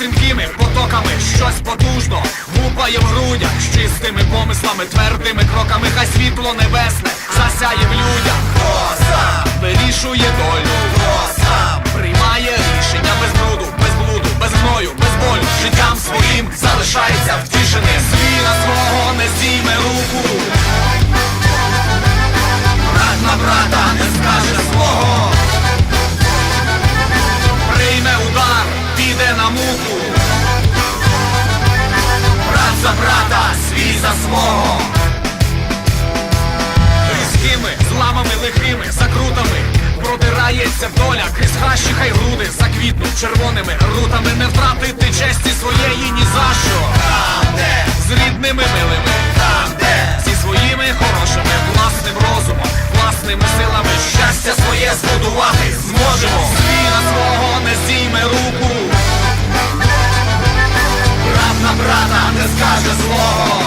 стрімкими потоками, щось потужно гупає в грудях з чистими помислами, твердими кроками, хай світло небесне засяє в людях, Роза вирішує долю. Роза за брата, свій за свого. Різкими, зламами лихими, закрутами Продирається доля крізь хащі хай груди Заквітнуть червоними рутами. Не втратити честі своєї ні за що. Там, де? З рідними милими. Там, де? Зі своїми хорошими Власним розумом, власними силами. Щастя своє збудувати зможемо скаже слово.